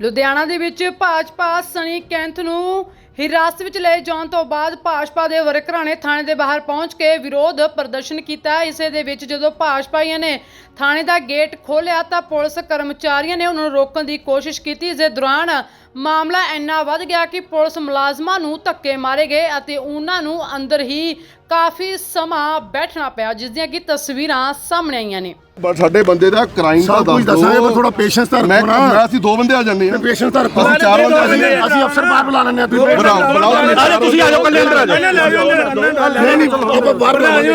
ਲੁਧਿਆਣਾ ਦੇ ਵਿੱਚ ਭਾਜਪਾ ਸਣੀ ਕੈਂਥ ਨੂੰ ਹਿਰਾਸਤ ਵਿੱਚ ਲਏ ਜਾਣ ਤੋਂ ਬਾਅਦ ਭਾਜਪਾ ਦੇ ਵਰਕਰਾਂ ਨੇ ਥਾਣੇ ਦੇ ਬਾਹਰ ਪਹੁੰਚ ਕੇ ਵਿਰੋਧ ਪ੍ਰਦਰਸ਼ਨ ਕੀਤਾ। ਇਸੇ ਦੇ ਵਿੱਚ ਜਦੋਂ ਭਾਜਪਾਈਆਂ ਨੇ ਥਾਣੇ ਦਾ ਗੇਟ ਖੋਲ੍ਹਿਆ ਤਾਂ ਪੁਲਿਸ ਕਰਮਚਾਰੀਆਂ ਨੇ ਉਹਨਾਂ ਨੂੰ ਰੋਕਣ ਦੀ ਕੋਸ਼ਿਸ਼ ਕੀਤੀ। ਇਸ ਦੇ ਦੌਰਾਨ ਮਾਮਲਾ ਇੰਨਾ ਵੱਧ ਗਿਆ ਕਿ ਪੁਲਿਸ ਮੁਲਾਜ਼ਮਾਂ ਨੂੰ ਧੱਕੇ ਮਾਰੇ ਗਏ ਅਤੇ ਉਹਨਾਂ ਨੂੰ ਅੰਦਰ ਹੀ ਕਾਫੀ ਸਮਾਂ ਬੈਠਣਾ ਪਿਆ ਜਿਸ ਦੀਆਂ ਕਿ ਤਸਵੀਰਾਂ ਸਾਹਮਣੇ ਆਈਆਂ ਨੇ। ਬਸ ਸਾਡੇ ਬੰਦੇ ਦਾ ਕ੍ਰਾਈਮ ਦਾ ਸਭ ਕੁਝ ਦੱਸ ਦੱਸਾਂਗੇ। ਪਰ ਥੋੜਾ ਪੇਸ਼ੈਂਸ ਤਾਂ ਮੈਂ ਰੱਖੋ ਨਾ। ਮੈਂ ਅਸੀਂ ਦੋ ਬੰਦੇ ਆ ਜਾਂਦੇ ਆ ਪੇਸ਼ੈਂਸ ਤਾਂ ਰੱਖੋ। ਅਸੀਂ ਚਾਰ ਬੰਦੇ ਆ ਜਾਂਦੇ ਆ ਅਸੀਂ ਅਫਸਰ ਬਾਹਰ ਬੁਲਾ ਲੈਣੇ ਆ ਤੁਸੀਂ ਬਣਾਓ ਬਣਾਓ ਅਰੇ ਤੁਸੀਂ ਆ ਜਾਓ ਕੱਲੇ ਅੰਦਰ ਆ ਜਾਓ। ਨਹੀਂ ਨਹੀਂ ਆਪਾਂ ਬਾਹਰ ਬੁਲਾਵਾਂਗੇ।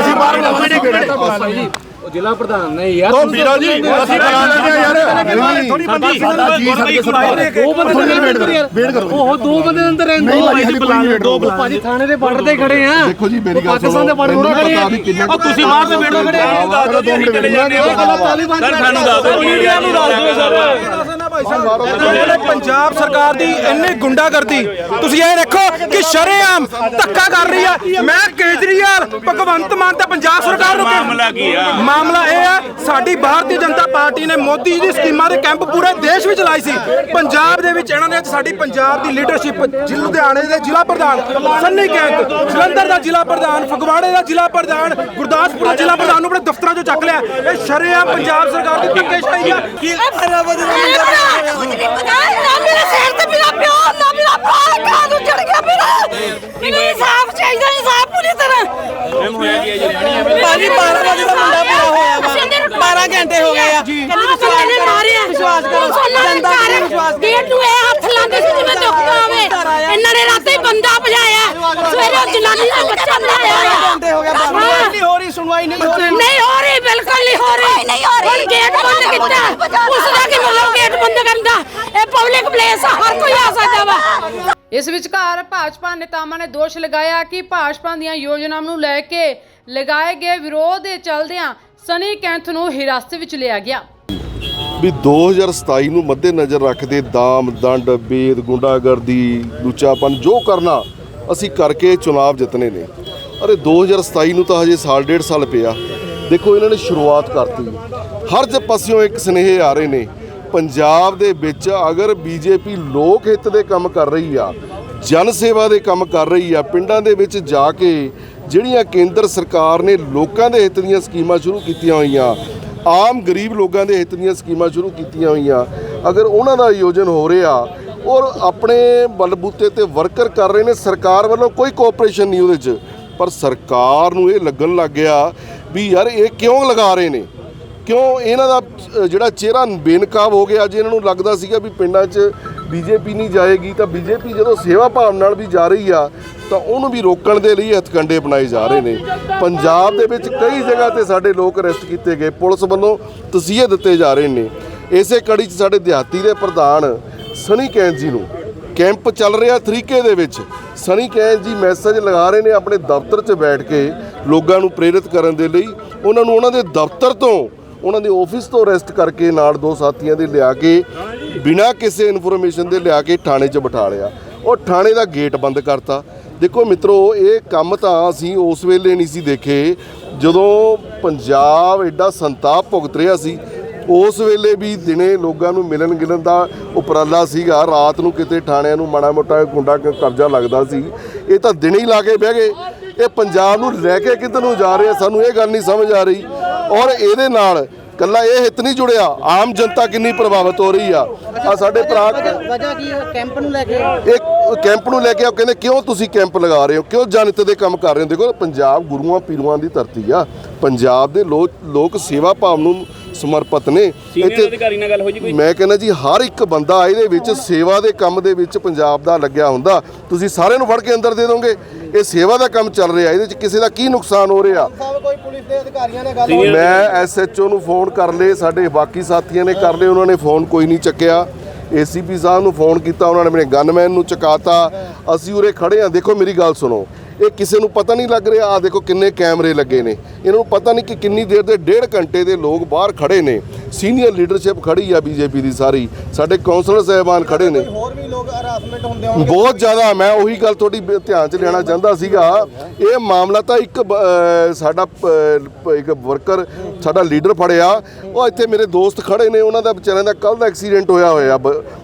ਅਸੀਂ ਬਾਹਰ ਬੁਲਾਵਾਂਗੇ। ਜ਼ਿਲ੍ਹਾ ਪ੍ਰਧਾਨ ਨੇ ਯਾਰ ਉਹ ਵੀਰਾ ਜੀ ਅਸੀਂ ਬੁਲਾ ਲੈਣੇ ਆ ਯਾਰ। ਥੋੜੀ ਬੰਦੀ ਸਾਡਾ ਜੀ ਸਾਡੇ ਦੋ ਬੰਦੇ ਥੋੜੀ ਅੰਦਰ ਵੇਟ ਕਰੋ। ਉਹ ਦੋ ਬੰਦੇ ਅੰਦਰ ਰਹਿੰਦੇ। ਕਰੋ। ਭਾਜੀ ਥਾਣੇ ਦੇ ਬਾਰਡਰ ਤੇ ਖੜੇ ਆ। ਦੇਖੋ ਜੀ ਮੇਰੀ ਗੱਲ ਪਾਕਿਸਤਾਨ ਦੇ ਮੈਨੂੰ ਤੇ ਖੜੇ ਪਤਾ ਆ ਵੀ ਕਿੰਨਾ ਉਹ ਤੁਸੀਂ ਬਾਹਰ ਤੇ ਵੇਟੋ ਖੜੇ ਆ। ਚਲੋ ਦੋ ਮਿੰਟ ਵੇਟ ਤਾਲੀਬਾਨ ਸਰ ਸਾਨੂੰ ਦੱਸ ਦਿਓ ਮੀਡੀਆ ਨੂੰ ਦੱਸ ਦਿਓ ਸਰ ਜਿਹੜੇ ਪੰਜਾਬ ਸਰਕਾਰ ਦੀ ਇੰਨੀ ਗੁੰਡਾਗਰਦੀ ਤੁਸੀਂ ਇਹ ਦੇਖੋ ਕਿ ਸ਼ਰੇਆਮ ਧੱਕਾ ਕਰ ਰਹੀ ਆ ਮੈਂ ਕੇਜਰੀਵਾਲ ਭਗਵੰਤ ਮਾਨ ਤੇ ਪੰਜਾਬ ਸਰਕਾਰ ਨੂੰ ਮਾਮਲਾ ਕੀ ਆ ਮਾਮਲਾ ਇਹ ਆ ਸਾਡੀ ਭਾਰਤੀ ਜਨਤਾ ਪਾਰਟੀ ਨੇ ਮੋਦੀ ਦੀ ਸਕੀਮਾਂ ਦੇ ਕੈਂਪ ਪੂਰੇ ਦੇਸ਼ ਵਿੱਚ ਲਾਏ ਸੀ ਪੰਜਾਬ ਦੇ ਵਿੱਚ ਇਹਨਾਂ ਨੇ ਸਾਡੀ ਪੰਜਾਬ ਦੀ ਲੀਡਰਸ਼ਿਪ ਲੁਧਿਆਣੇ ਦੇ ਜ਼ਿਲ੍ਹਾ ਪ੍ਰਧਾਨ ਸੰਨੀ ਕੈਂਤ ਜਲੰਧਰ ਦਾ ਜ਼ਿਲ੍ਹਾ ਪ੍ਰਧਾਨ ਫਗਵਾੜੇ ਦਾ ਜ਼ਿਲ੍ਹਾ ਪ੍ਰਧਾਨ ਗੁਰਦਾਸਪੁਰ ਦਾ ਜ਼ਿਲ੍ਹਾ ਪ੍ਰਧਾਨ ਨੂੰ ਆਪਣੇ ਦਫ਼ਤਰਾਂ 'ਚੋਂ ਚੱਕ ਲਿਆ ਇਹ ਸ਼ਰੇਆਮ ਪੰਜਾਬ ਸਰਕਾਰ ਦੀ ਧੱਕੇਸ਼ਾਹੀ ਆ ਕਿ ਨਾ ਮੇਰਾ ਸਿਰ ਤੇ ਮੇਰਾ ਪਿਓ ਨਾ ਮੇਰਾ ਭਰਾ ਕਾਹਨੂੰ ਚੜ ਗਿਆ ਮੇਰਾ ਮੈਨੂੰ ਇਨਸਾਫ ਚਾਹੀਦਾ ਇਨਸਾਫ ਪੂਰੀ ਤਰ੍ਹਾਂ। ਭਾਜੀ 12 ਵਜੇ ਦਾ ਮੁੰਡਾ ਪੂਰਾ ਹੋਇਆ ਵਾ। 12 ਘੰਟੇ ਹੋ ਗਏ ਆ। ਕਹਿੰਦੇ ਵਿਸ਼ਵਾਸ ਨੇ ਮਾਰਿਆ। ਵਿਸ਼ਵਾਸ ਕਰੋ। ਜਨਤਾ ਨੂੰ ਵਿਸ਼ਵਾਸ ਕਰੋ। ਗੇਟ ਨੂੰ ਇਹ ਹੱਥ ਲਾਉਂਦੇ ਸੀ ਜਿਵੇਂ ਦੁੱਖ ਆਵੇ ਇਹਨਾਂ ਨੇ ਰਾਤੀ ਬੰਦਾ ਭਜਾਇਆ। ਸਵੇਰੇ ਉਹ ਜਨਾਨੀ ਦਾ ਬੱਚਾ ਨਹੀਂ ਹੋ ਰਹੀ ਸੁਣਵਾਈ ਨਹੀਂ ਹੋ ਰਹੀ। ਨਹੀਂ ਹੋ ਰਹੀ ਬਿਲਕੁਲ ਨਹੀਂ ਹੋ ਰਹੀ। ਨਹੀਂ ਹੋ ਰਹੀ। ਗੇਟ ਬੰਦ ਕੀਤਾ। ਉਸ ਦਾ ਕੀ ਮਤਲਬ ਗੇਟ ਬੰਦ ਕਰਨ ਦਾ ਇਹ ਪਬਲਿਕ ਪਲੇਸ ਆ ਹਰ ਕੋਈ ਆ ਸਕਦਾ ਵਾ। ਇਸ ਵਿਚਕਾਰ ਭਾਜਪਾ ਨੇਤਾਵਾਂ ਨੇ ਦੋਸ਼ ਲਗਾਇਆ ਕਿ ਭਾਜਪਾ ਦੀਆਂ ਯੋਜਨਾਵਾਂ ਨੂੰ ਲੈ ਕੇ ਲਗਾਏ ਗਏ ਵਿਰੋਧ ਦੇ ਚਲਦਿਆਂ ਸਨੀ ਕੈਂਥ ਨੂੰ ਹਿਰਾਸਤ ਵਿੱਚ ਲਿਆ ਗਿਆ। ਵੀ 2027 ਨੂੰ ਮੱਦੇ ਨਜ਼ਰ ਰੱਖਦੇ ਦਾਮ ਦੰਡ ਬੇਦ ਗੁੰਡਾਗਰਦੀ ਲੁੱਚਾਪਨ ਜੋ ਕਰਨਾ ਅਸੀਂ ਕਰਕੇ ਚੁਣਾਵ ਜਿੱਤਨੇ ਨੇ। ਅਰੇ 2027 ਨੂੰ ਤਾਂ ਹਜੇ ਸਾਲ ਡੇਢ ਸਾਲ ਪਿਆ। ਦੇਖੋ ਇਹਨਾਂ ਨੇ ਸ਼ੁਰੂਆਤ ਕਰਤੀ। ਹਰ ਜ ਪਾਸਿਓਂ ਇੱਕ ਸਨੇਹ ਆ ਰਹੇ ਨੇ ਪੰਜਾਬ ਦੇ ਵਿੱਚ ਅਗਰ ਬੀਜੇਪੀ ਲੋਕ ਹਿੱਤ ਦੇ ਕੰਮ ਕਰ ਰਹੀ ਆ, ਜਨ ਸੇਵਾ ਦੇ ਕੰਮ ਕਰ ਰਹੀ ਆ, ਪਿੰਡਾਂ ਦੇ ਵਿੱਚ ਜਾ ਕੇ ਜਿਹੜੀਆਂ ਕੇਂਦਰ ਸਰਕਾਰ ਨੇ ਲੋਕਾਂ ਦੇ ਹਿੱਤ ਦੀਆਂ ਸਕੀਮਾਂ ਸ਼ੁਰੂ ਕੀਤੀਆਂ ਹੋਈਆਂ, ਆਮ ਗਰੀਬ ਲੋਕਾਂ ਦੇ ਹਿੱਤ ਦੀਆਂ ਸਕੀਮਾਂ ਸ਼ੁਰੂ ਕੀਤੀਆਂ ਹੋਈਆਂ, ਅਗਰ ਉਹਨਾਂ ਦਾ ਆਯੋਜਨ ਹੋ ਰਿਹਾ ਔਰ ਆਪਣੇ ਬਲਬੂਤੇ ਤੇ ਵਰਕਰ ਕਰ ਰਹੇ ਨੇ, ਸਰਕਾਰ ਵੱਲੋਂ ਕੋਈ ਕੋਆਪਰੇਸ਼ਨ ਨਹੀਂ ਉਹਦੇ 'ਚ। ਪਰ ਸਰਕਾਰ ਨੂੰ ਇਹ ਲੱਗਣ ਲੱਗ ਗਿਆ ਵੀ ਯਾਰ ਇਹ ਕਿਉਂ ਲਗਾ ਰਹੇ ਨੇ? ਕਿਉਂ ਇਹਨਾਂ ਦਾ ਜਿਹੜਾ ਚਿਹਰਾ ਬੇਨਕਾਬ ਹੋ ਗਿਆ, ਅੱਜ ਇਹਨਾਂ ਨੂੰ ਲੱਗਦਾ ਸੀਗਾ ਵੀ ਪਿੰਡਾਂ 'ਚ ਬੀਜੇਪੀ ਨਹੀਂ ਜਾਏਗੀ, ਤਾਂ ਬੀਜੇਪੀ ਜਦੋਂ ਸੇਵਾ ਭਾਵ ਨਾਲ ਵੀ ਜਾ ਰਹੀ ਆ, ਤਾਂ ਉਹਨੂੰ ਵੀ ਰੋਕਣ ਦੇ ਲਈ ਹਥਕੰਡੇ ਬਣਾਏ ਜਾ ਰਹੇ ਨੇ। ਪੰਜਾਬ ਦੇ ਵਿੱਚ ਕਈ ਜਗ੍ਹਾ ਤੇ ਸਾਡੇ ਲੋਕ ਅਰੈਸਟ ਕੀਤੇ ਗਏ, ਪੁਲਿਸ ਵੱਲੋਂ ਤਸੀਹੇ ਦਿੱਤੇ ਜਾ ਰਹੇ ਨੇ। ਇਸੇ ਕੜੀ 'ਚ ਸਾਡੇ ਦਿਹਾਤੀ ਦੇ ਪ੍ਰਧਾਨ ਸਨੀ ਕੈਂਥ ਜੀ ਨੂੰ। ਕੈਂਪ ਚੱਲ ਰਿਹਾ ਤਰੀਕੇ ਦੇ ਵਿੱਚ। ਸਨੀ ਕੈਂਥ ਜੀ ਮੈਸੇਜ ਲਗਾ ਰਹੇ ਨੇ ਆਪਣੇ ਦਫ਼ਤਰ 'ਚ ਬੈਠ ਕੇ ਲੋਕਾਂ ਨੂੰ ਪ੍ਰੇਰਿਤ ਕਰਨ ਦੇ ਲਈ। ਉਹਨਾਂ ਨੂੰ ਉਹਨਾਂ ਦੇ ਦਫ਼ਤਰ ਤੋਂ ਉਹਨਾਂ ਦੇ ਆਫਿਸ ਤੋਂ ਅਰੈਸਟ ਕਰਕੇ ਨਾਲ ਦੋ ਸਾਥੀਆਂ ਦੇ ਲਿਆ ਕੇ, ਬਿਨਾਂ ਕਿਸੇ ਇਨਫੋਰਮੇਸ਼ਨ ਦੇ ਲਿਆ ਕੇ ਥਾਣੇ 'ਚ ਬਿਠਾ ਲਿਆ। ਉਹ ਥਾਣੇ ਦਾ ਗੇਟ ਬੰਦ ਕਰਤਾ। ਦੇਖੋ ਮਿੱਤਰੋ, ਇਹ ਕੰਮ ਤਾਂ ਅਸੀਂ ਉਸ ਵੇਲੇ ਨਹੀਂ ਸੀ ਦੇਖੇ। ਜਦੋਂ ਪੰਜਾਬ ਐਡਾ ਸੰਤਾਪ ਭੁਗਤ ਰਿਹਾ ਸੀ, ਉਸ ਵੇਲੇ ਵੀ ਦਿਨੇ ਲੋਕਾਂ ਨੂੰ ਮਿਲਣ ਗਿਲਣ ਦਾ ਉਪਰਾਲਾ ਸੀਗਾ। ਰਾਤ ਨੂੰ ਕਿਤੇ ਥਾਣਿਆਂ ਨੂੰ ਮਾੜਾ ਮੋਟਾ ਗੁੰਡਾ ਕ- ਕਬਜ਼ਾ ਲੱਗਦਾ ਸੀ। ਇਹ ਤਾਂ ਦਿਨੇ ਹੀ ਲਾ ਕੇ ਬਹਿ ਗਏ। ਇਹ ਪੰਜਾਬ ਨੂੰ ਲੈ ਕੇ ਕਿੱਧਰ ਨੂੰ ਜਾ ਰਹੇ ਸਾਨੂੰ ਇਹ ਗੱਲ ਨਹੀਂ ਸਮਝ ਆ ਰਹੀ। ਔਰ ਇਹਦੇ ਨਾਲ ਕੱਲਾ ਇਹ ਹਿੱਤ ਨਹੀਂ ਜੁੜਿਆ। ਆਮ ਜਨਤਾ ਕਿੰਨੀ ਪ੍ਰਭਾਵਿਤ ਹੋ ਰਹੀ ਆ। ਆ ਸਾਡੇ ਭਰਾ ਵਜ੍ਹਾ ਕੀ ਹੈ? ਕੈਂਪ ਨੂੰ ਲੈ ਕੇ? ਇਹ ਕੈਂਪ ਨੂੰ ਲੈ ਕੇ ਉਹ ਕਹਿੰਦੇ ਕਿਉਂ ਤੁਸੀਂ ਕੈਂਪ ਲਗਾ ਰਹੇ ਹੋ? ਕਿਉਂ ਜਨਤ ਦੇ ਕੰਮ ਕਰ ਰਹੇ ਹੋ? ਦੇਖੋ ਪੰਜਾਬ ਗੁਰੂਆਂ ਪੀਰੂਆਂ ਦੀ ਧਰਤੀ ਆ। ਪੰਜਾਬ ਦੇ ਲੋਕ ਲੋਕ ਸੇਵਾ ਭਾਵ ਨੂੰ ਸਮਰਪਿਤ ਨੇ। ਇੱਥੇ ਅਧਿਕਾਰੀ ਨਾਲ ਗੱਲ ਹੋ ਜੀ ਕੋਈ? ਮੈਂ ਕਹਿੰਦਾ ਜੀ ਹਰ ਇੱਕ ਬੰਦਾ ਇਹਦੇ ਵਿੱਚ ਸੇਵਾ ਦੇ ਕੰਮ ਦੇ ਵਿੱਚ ਪੰਜਾਬ ਦਾ ਲੱਗਿਆ ਹੁੰਦਾ। ਤੁਸੀਂ ਸਾਰਿਆਂ ਨੂੰ ਫੜ ਕੇ ਅੰਦਰ ਦੇ ਦੋਗੇ। ਇਹ ਸੇਵਾ ਦਾ ਕੰਮ ਚੱਲ ਰਿਹਾ ਇਹਦੇ ਵਿੱਚ ਕਿਸੇ ਦਾ ਕੀ ਨੁਕਸਾਨ ਹੋ ਰਿਹਾ? ਕੋਈ ਪੁਲਿਸ ਦੇ ਅਧਿਕਾਰੀਆਂ ਨੇ ਗੱਲ ਮੈਂ ਐਸਐਚਓ ਨੂੰ ਫੋਨ ਕਰ ਲਏ ਸਾਡੇ ਬਾਕੀ ਸਾਥੀਆਂ ਨੇ ਕਰ ਲਏ ਉਹਨਾਂ ਨੇ ਫੋਨ ਕੋਈ ਨਹੀਂ ਚੱਕਿਆ। ਏਸੀਪੀ ਸਾਹਿਬ ਨੂੰ ਫੋਨ ਕੀਤਾ, ਉਹਨਾਂ ਨੇ ਮੇਰੇ ਗਨਮੈਨ ਨੂੰ ਚਕਾਤਾ। ਅਸੀਂ ਉਰੇ ਖੜੇ ਆ ਦੇਖੋ ਮੇਰੀ ਗੱਲ ਸੁਣੋ। ਇਹ ਕਿਸੇ ਨੂੰ ਪਤਾ ਨਹੀਂ ਲੱਗ ਰਿਹਾ ਆ ਦੇਖੋ ਕਿੰਨੇ ਕੈਮਰੇ ਲੱਗੇ ਨੇ। ਇਹਨਾਂ ਨੂੰ ਪਤਾ ਨਹੀਂ ਕਿ ਕਿੰਨੀ ਦੇਰ ਦੇ ਡੇਢ ਘੰਟੇ ਦੇ ਲੋਕ ਬਾਹਰ ਖੜੇ ਨੇ। ਸੀਨੀਅਰ ਲੀਡਰਸ਼ਿਪ ਖੜੀ ਆ ਬੀਜੇਪੀ ਦੀ ਸਾਰੀ। ਸਾਡੇ ਕਾਉਂਸਲਰ ਸਾਹਿਬਾਨ ਖੜੇ ਨੇ। ਹੋਰ ਵੀ ਲੋਕ ਹਰਾਸਮੈਂਟ ਹੁੰਦੇ ਬਹੁਤ ਜ਼ਿਆਦਾ ਮੈਂ ਉਹੀ ਗੱਲ ਤੁਹਾਡੀ ਧਿਆਨ 'ਚ ਲੈਣਾ ਚਾਹੁੰਦਾ ਸੀਗਾ। ਇਹ ਮਾਮਲਾ ਤਾਂ ਇੱਕ ਸਾਡਾ ਇੱਕ ਵਰਕਰ ਸਾਡਾ ਲੀਡਰ ਫੜਿਆ। ਉਹ ਇੱਥੇ ਮੇਰੇ ਦੋਸਤ ਖੜੇ ਨੇ ਉਹਨਾਂ ਦਾ ਵਿਚਾਰਿਆਂ ਦਾ ਕੱਲ ਦਾ ਐਕਸੀਡੈਂਟ ਹੋਇਆ ਹੋਇਆ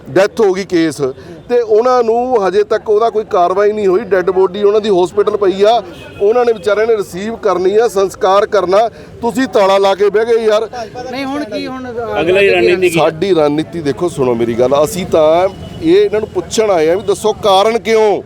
ਡੈਥ ਹੋ ਗਈ ਕੇਸ ਤੇ ਉਹਨਾਂ ਨੂੰ ਹਜੇ ਤੱਕ ਉਹਦਾ ਕੋਈ ਕਾਰਵਾਈ ਨਹੀਂ ਹੋਈ। ਡੈੱਡ ਬੋਡੀ ਉਹਨਾਂ ਦੀ ਹਸਪੀਟਲ ਪਈ ਆ। ਉਹਨਾਂ ਨੇ ਵਿਚਾਰਿਆਂ ਨੇ ਰਿਸੀਵ ਕਰਨੀ ਆ ਸੰਸਕਾਰ ਕਰਨਾ। ਤੁਸੀਂ ਤਾਲਾ ਲਾ ਕੇ ਬਹਿ ਗਏ ਯਾਰ। ਨਹੀਂ ਹੁਣ ਕੀ ਹੁਣ ਅਗਲਾ ਰਣਨੀਤੀ ਕੀ ਸਾਡੀ ਰਣਨੀਤੀ ਦੇਖੋ ਸੁਣੋ ਮੇਰੀ ਗੱਲ। ਅਸੀਂ ਤਾਂ ਇਹ ਇਹਨਾਂ ਨੂੰ ਪੁੱਛਣ ਆਏ ਆ ਵੀ ਦੱਸੋ ਕਾਰਨ ਕਿਉਂ?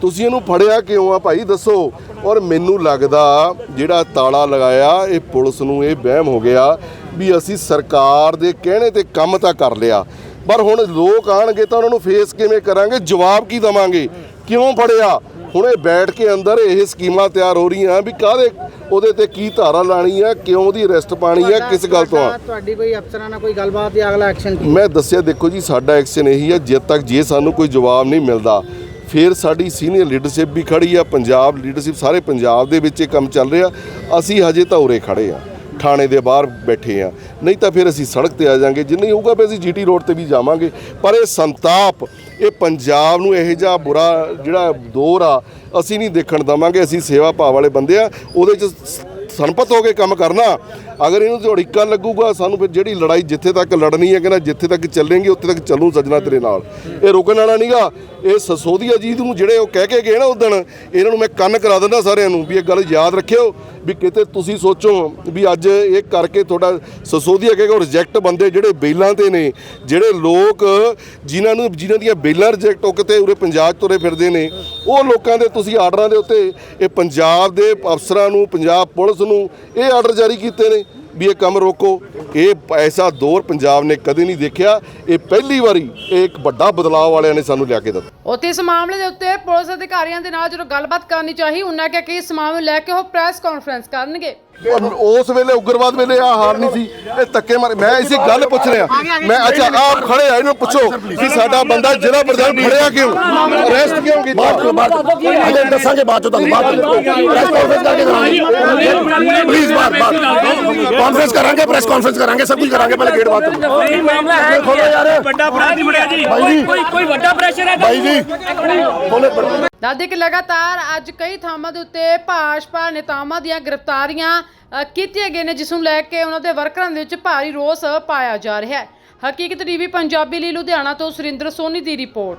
ਤੁਸੀਂ ਇਹਨੂੰ ਫੜਿਆ ਕਿਉਂ ਆ ਭਾਈ? ਦੱਸੋ। ਔਰ ਮੈਨੂੰ ਲੱਗਦਾ ਜਿਹੜਾ ਤਾਲਾ ਲਗਾਇਆ ਇਹ ਪੁਲਿਸ ਨੂੰ ਇਹ ਵਹਿਮ ਹੋ ਗਿਆ ਵੀ ਅਸੀਂ ਸਰਕਾਰ ਦੇ ਕਹਿਣੇ ਤੇ ਕੰਮ ਤਾਂ ਕਰ ਲਿਆ। ਪਰ ਹੁਣ ਲੋਕ ਆਣਗੇ ਤਾਂ ਉਹਨਾਂ ਨੂੰ ਫੇਸ ਕਿਵੇਂ ਕਰਾਂਗੇ? ਜਵਾਬ ਕੀ ਦਵਾਂਗੇ? ਕਿਉਂ ਫੜਿਆ? ਹੁਣ ਇਹ ਬੈਠ ਕੇ ਅੰਦਰ ਇਹ ਸਕੀਮਾਂ ਤਿਆਰ ਹੋ ਰਹੀਆਂ ਵੀ ਕਾਹਦੇ ਉਹਦੇ ਤੇ ਕੀ ਧਾਰਾ ਲਾਣੀ ਆ ਕਿਉਂ ਦੀ ਅਰੈਸਟ ਪਾਣੀ ਆ ਕਿਸ ਗੱਲ ਤੋਂ ਆ? ਤੁਹਾਡੀ ਕੋਈ ਅਫਸਰਾਂ ਨਾਲ ਕੋਈ ਗੱਲਬਾਤ ਜਾਂ ਅਗਲਾ ਐਕਸ਼ਨ ਕੀ? ਮੈਂ ਦੱਸਿਆ ਦੇਖੋ ਜੀ ਸਾਡਾ ਐਕਸ਼ਨ ਇਹੀ ਹੈ ਜਦ ਤੱਕ ਜੇ ਸਾਨੂੰ ਕੋਈ ਜਵਾਬ ਨਹੀਂ ਮਿਲਦਾ ਫਿਰ ਸਾਡੀ ਸੀਨੀਅਰ ਲੀਡਰਸ਼ਿਪ ਵੀ ਖੜੀ ਆ ਪੰਜਾਬ ਲੀਡਰਸ਼ਿਪ ਸਾਰੇ ਪੰਜਾਬ ਦੇ ਵਿੱਚ ਇਹ ਕੰਮ ਚੱਲ ਰਿਹਾ ਅਸੀਂ ਹਜੇ ਤਾਂ ਉਰੇ ਖੜੇ ਆ। ਥਾਣੇ ਦੇ ਬਾਹਰ ਬੈਠੇ ਆ। ਨਹੀਂ ਤਾਂ ਫਿਰ ਅਸੀਂ ਸੜਕ ਤੇ ਆ ਜਾਾਂਗੇ ਜੇ ਨਹੀਂ ਹੋਊਗਾ ਵੀ ਅਸੀਂ ਜੀਟੀ ਰੋਡ ਤੇ ਵੀ ਜਾਵਾਂਗੇ। ਪਰ ਇਹ ਸੰਤਾਪ, ਇਹ ਪੰਜਾਬ ਨੂੰ ਇਹੋ ਜਿਹਾ ਬੁਰਾ ਜਿਹੜਾ ਦੌਰ ਆ, ਅਸੀਂ ਨਹੀਂ ਦੇਖਣ ਦਵਾਂਗੇ, ਅਸੀਂ ਸੇਵਾ ਭਾਵ ਵਾਲੇ ਬੰਦੇ ਆ। ਉਹਦੇ ਚ ਸ- ਸੰਪਤ ਹੋ ਕੇ ਕੰਮ ਕਰਨਾ। ਅਗਰ ਇਹਨੂੰ ਝੋੜੀਕਾ ਲੱਗੂਗਾ, ਸਾਨੂੰ ਫਿਰ ਜਿਹੜੀ ਲੜਾਈ ਜਿੱਥੇ ਤੱਕ ਲੜਨੀ ਹੈ, ਕਹਿੰਦਾ ਜਿੱਥੇ ਤੱਕ ਚੱਲੇਂਗੇ, ਉੱਥੇ ਤੱਕ ਚੱਲੂ ਸੱਜਣਾ ਤੇਰੇ ਨਾਲ। ਇਹ ਰੁਕਣ ਵਾਲਾ ਨਹੀਂਗਾ ਇਹ ਸਸੋਦੀਆ ਜੀ ਨੂੰ ਜਿਹੜੇ ਉਹ ਕਹਿ ਕੇ ਗਏ ਨਾ ਉਦਣ, ਇਹਨਾਂ ਨੂੰ ਮੈਂ ਕੰਨ ਕਰਾ ਦਿੰਦਾ ਸਾਰਿਆਂ ਨੂੰ ਵੀ ਇਹ ਗੱਲ ਯਾਦ ਰੱਖਿਓ ਵੀ ਕਿਤੇ ਤੁਸੀਂ ਸੋਚੋ ਵੀ ਅੱਜ ਇਹ ਕਰਕੇ ਤੁਹਾਡਾ ਸਸੋਦੀਆ ਕਹੇਗਾ ਰਿਜੈਕਟ ਬੰਦੇ ਜਿਹੜੇ ਬੇਲਾਂ ਤੇ ਨੇ, ਜਿਹੜੇ ਲੋਕ ਜਿਨ੍ਹਾਂ ਨੂੰ ਜਿਨ੍ਹਾਂ ਦੀਆਂ ਬੇਲਾਂ ਰਿਜੈਕਟ ਹੋ ਕੇ ਤੇ ਉਰੇ ਪੰਜਾਬ 'ਚ ਤੁਰੇ ਫਿਰਦੇ ਨੇ, ਉਹ ਲੋਕਾਂ ਦੇ ਤੁਸੀਂ ਆਰਡਰਾਂ ਦੇ ਉੱਤੇ ਇਹ ਪੰਜਾਬ ਦੇ ਅਫਸਰਾਂ ਨੂੰ, ਪੰਜਾਬ ਪੁਲਿਸ ਨੂੰ ਇਹ ਆਰਡਰ ਜਾਰੀ ਕੀਤੇ ਨੇ। ਵੀ ਇਹ ਕੰਮ ਰੋਕੋ। ਇਹ ਐਸਾ ਦੌਰ ਪੰਜਾਬ ਨੇ ਕਦੇ ਨਹੀਂ ਦੇਖਿਆ। ਇਹ ਪਹਿਲੀ ਵਾਰੀ ਇਹ ਇੱਕ ਵੱਡਾ ਬਦਲਾਅ ਵਾਲਿਆਂ ਨੇ ਸਾਨੂੰ ਲਿਆ ਕੇ ਦਿੱਤਾ। ਉੱਥੇ ਇਸ ਮਾਮਲੇ ਦੇ ਉੱਤੇ ਪੁਲਿਸ ਅਧਿਕਾਰੀਆਂ ਦੇ ਨਾਲ ਜਦੋਂ ਗੱਲਬਾਤ ਕਰਨੀ ਚਾਹੀ, ਉਹਨਾਂ ਕਿਹਾ ਕਿ ਇਸ ਮਾਮਲੇ ਲੈ ਕੇ ਉਹ ਪ੍ਰੈਸ ਕਾਨਫਰੰਸ ਕਰਨਗੇ। ਉਸ ਵੇਲੇ ਉਗਰਵਾਦ ਵੇਲੇ ਆ ਹਾਲ ਨਹੀਂ ਸੀ। ਇਹ ਧੱਕੇ ਮਾਰੇ। ਮੈਂ ਇਸੇ ਗੱਲ ਪੁੱਛ ਰਿਹਾ। ਮੈਂ ਅੱਛਾ ਆਪ ਖੜੇ ਆ ਇਹਨੂੰ ਪੁੱਛੋ ਕਿ ਸਾਡਾ ਬੰਦਾ ਜ਼ਿਲ੍ਹਾ ਪ੍ਰਧਾਨ ਫੜਿਆ ਕਿਉਂ? ਅਰੈਸਟ ਕਿਉਂ ਕੀਤਾ? ਹਲੇ ਦੱਸਾਂਗੇ ਬਾਅਦ ਚੋਂ ਤੁਹਾਨੂੰ ਬਾਅਦ ਪ੍ਰੈਸ ਕਾਨਫਰੰਸ ਕਰਕੇ ਕਰਾਂਗੇ ਪਲੀਜ਼ ਬਾਅਦ ਬਾਅਦ। ਕਾਨਫਰੰਸ ਕਰਾਂਗੇ ਪ੍ਰੈਸ ਕਾਨਫਰੰਸ ਕਰਾਂਗੇ ਸਭ ਕੁਝ ਕਰਾਂਗੇ ਪਹਿਲੇ ਗੇਟ ਬਾਅਦ ਤੋਂ ਨਹੀਂ ਮਾਮਲਾ ਹੈ ਖੋਲੋ ਯਾਰ। ਵੱਡਾ ਅਪਰਾਧ ਨਹੀਂ ਬਣਿਆ ਜੀ। ਭਾਈ ਜੀ। ਕੋਈ ਕੋਈ ਵੱਡਾ ਪ੍ਰੈਸ਼ਰ ਹੈ ਭਾਈ ਜੀ। ਖੋਲੇ ਦੱਸਦੇ ਕਿ ਲਗਾਤਾਰ ਅੱਜ ਕਈ ਥਾਵਾਂ ਦੇ ਉੱਤੇ ਭਾਜਪਾ ਨੇਤਾਵਾਂ ਦੀਆਂ ਗ੍ਰਿਫਤਾਰੀਆਂ ਅ, ਕੀਤੀਆਂ ਗਈਆਂ ਨੇ ਜਿਸ ਨੂੰ ਲੈ ਕੇ ਉਹਨਾਂ ਦੇ ਵਰਕਰਾਂ ਦੇ ਵਿੱਚ ਭਾਰੀ ਰੋਸ ਪਾਇਆ ਜਾ ਰਿਹਾ ਹੈ। ਹਕੀਕਤ ਟੀਵੀ ਪੰਜਾਬੀ ਲਈ ਲੁਧਿਆਣਾ ਤੋਂ ਸੁਰਿੰਦਰ ਸੋਨੀ ਦੀ ਰਿਪੋਰਟ।